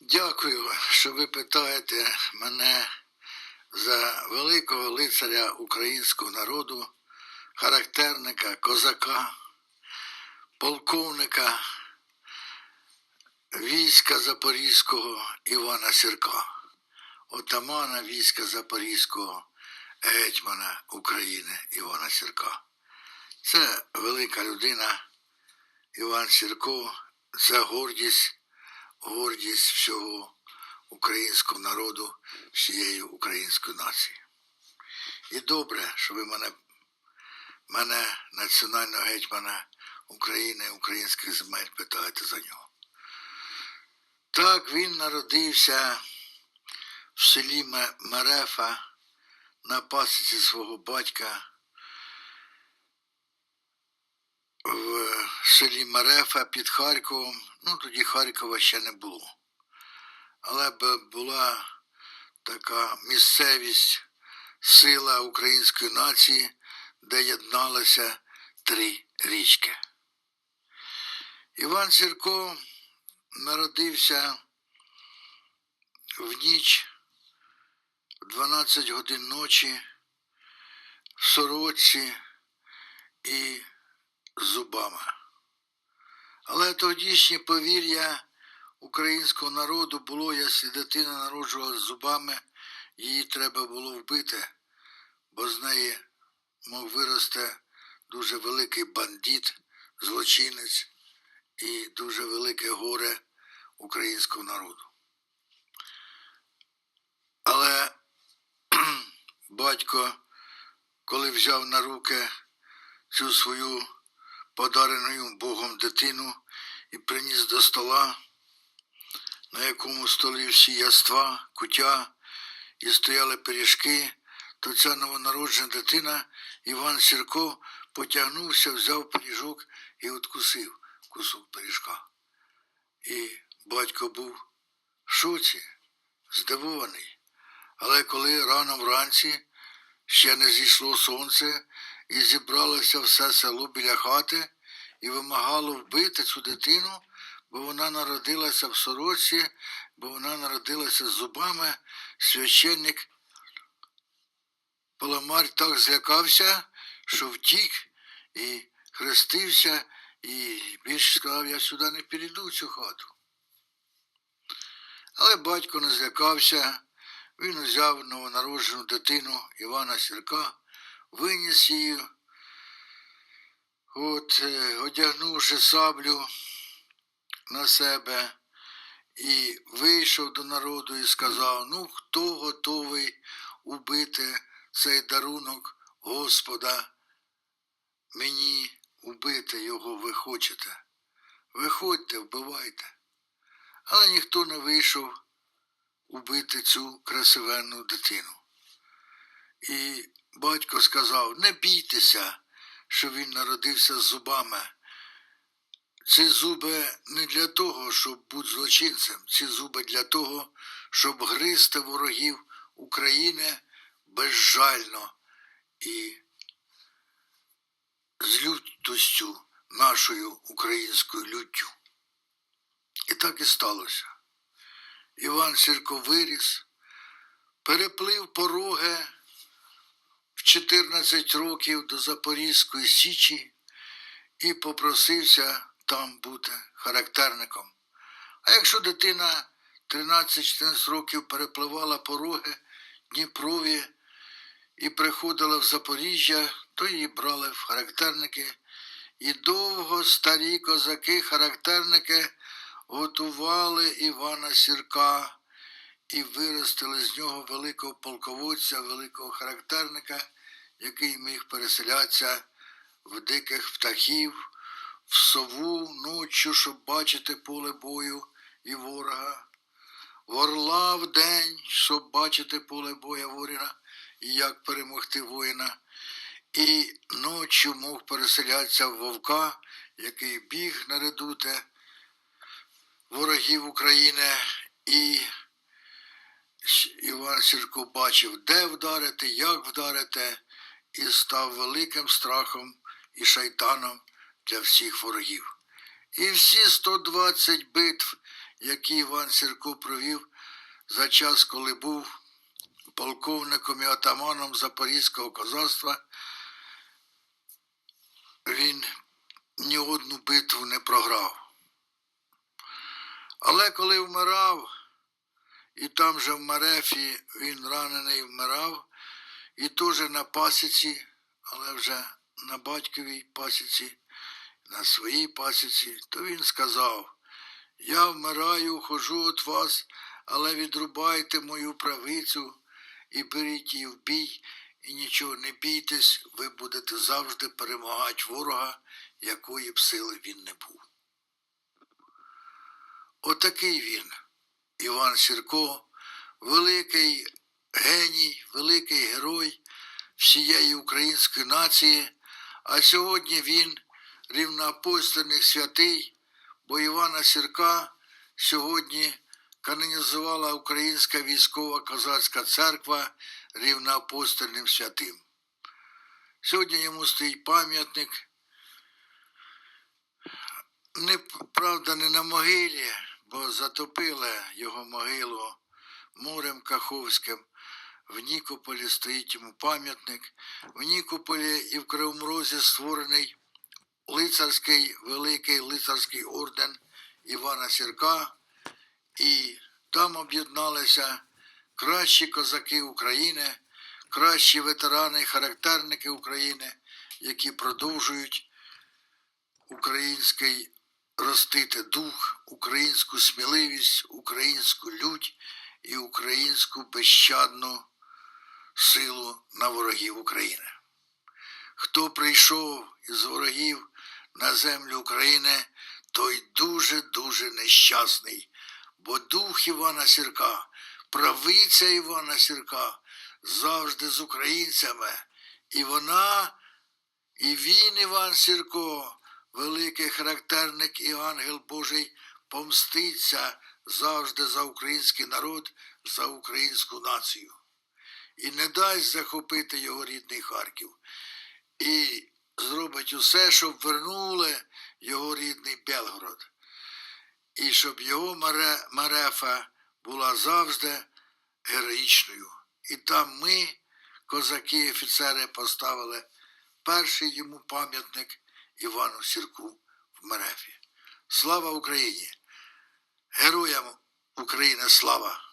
Дякую, що ви питаєте мене за великого лицаря українського народу, характерника, козака, полковника війська Запорізького Івана Сірка, отамана війська Запорізького гетьмана України Івана Сірка. Це велика людина Іван Сірко, це гордість гордість всього українського народу, всієї української нації. І добре, що ви мене, мене національного гетьмана України, українських земель, питаєте за нього. Так, він народився в селі Мерефа на пасіці свого батька в селі Мерефа під Харковом. Ну, тоді Харкова ще не було. Але була така місцевість, сила української нації, де єдналися три річки. Іван Сірко народився в ніч в 12 годин ночі в сорочці і зубами. Але тодішнє повір'я українського народу було, якщо дитина народжувалася зубами, її треба було вбити, бо з неї мов виросте дуже великий бандит, злочинець і дуже велике горе українського народу. Але батько, коли взяв на руки цю свою подарену Богом дитину і приніс до стола, на якому столі всі яства, кутя і стояли пиріжки, то ця новонароджена дитина Іван Сірко потягнувся, взяв пиріжок і откусив кусок пиріжка. І батько був в шоці, здивований. Але коли рано вранці ще не зійшло сонце, і зібралося все село біля хати і вимагало вбити цю дитину, бо вона народилася в сорочці, бо вона народилася з зубами. Священник Паламар так злякався, що втік і хрестився, і більше сказав, я сюди не підійду в цю хату. Але батько не злякався, він узяв новонароджену дитину Івана Сірка, виніс її, от, е, одягнувши саблю на себе, і вийшов до народу і сказав: Ну, хто готовий убити цей дарунок Господа? Мені убити його ви хочете. Виходьте, вбивайте. Але ніхто не вийшов убити цю красивенну дитину. І батько сказав: не бійтеся, що він народився з зубами. Ці зуби не для того, щоб бути злочинцем, ці зуби для того, щоб гризти ворогів України безжально і з лютостю нашою українською люттю. І так і сталося. Іван Сірко виріс, переплив пороги 14 років до Запорізької Січі і попросився там бути характерником. А якщо дитина 13-14 років перепливала пороги Дніпрові і приходила в Запоріжжя, то її брали в характерники. І довго старі козаки-характерники готували Івана Сірка і виростили з нього великого полководця, великого характерника, який міг переселятися в диких птахів, в сову ночі, щоб бачити поле бою і ворога, в орла в день, щоб бачити поле боя ворога і як перемогти воїна. І ночі мог переселятися в вовка, який біг на редуте ворогів України, і Іван Сірко бачив, де вдарити, як вдарити, і став великим страхом і шайтаном для всіх ворогів. І всі 120 битв, які Іван Сірко провів за час, коли був полковником і отаманом Запорізького козацтва, він ні одну битву не програв. Але коли вмирав, і там же в Марефі він ранений вмирав, і теж на пасіці, але вже на батьковій пасіці, на своїй пасіці, то він сказав: Я вмираю, хожу від вас, але відрубайте мою правицю і беріть її в бій, і нічого не бійтесь, ви будете завжди перемагати ворога, якої б сили він не був. Отакий він, Іван Сірко, великий геній, великий герой всієї української нації, а сьогодні він рівноапостольний святий, бо Івана Сірка сьогодні канонізувала Українська військова козацька церква рівноапостольним святим. Сьогодні йому стоїть пам'ятник. Не, правда, не на могилі, бо затопили його могилу морем Каховським. В Нікополі стоїть йому пам'ятник. В Нікополі і в Кривому Розі створений лицарський, великий лицарський орден Івана Сірка. І там об'єдналися кращі козаки України, кращі ветерани характерники України, які продовжують український ростити дух, українську сміливість, українську лють і українську безщадну силу на ворогів України. Хто прийшов із ворогів на землю України, той дуже-дуже нещасний, бо дух Івана Сірка, правиця Івана Сірка завжди з українцями, і вона, і він, Іван Сірко, великий характерник і ангел Божий, помститься завжди за український народ, за українську націю. І не дасть захопити його рідний Харків. І зробить усе, щоб вернули його рідний Белгород. І щоб його маре, Марефа була завжди героїчною. І там ми, козаки офіцери, поставили перший йому пам'ятник Івану Сірку в Мерефі. Слава Україні! Героям України слава!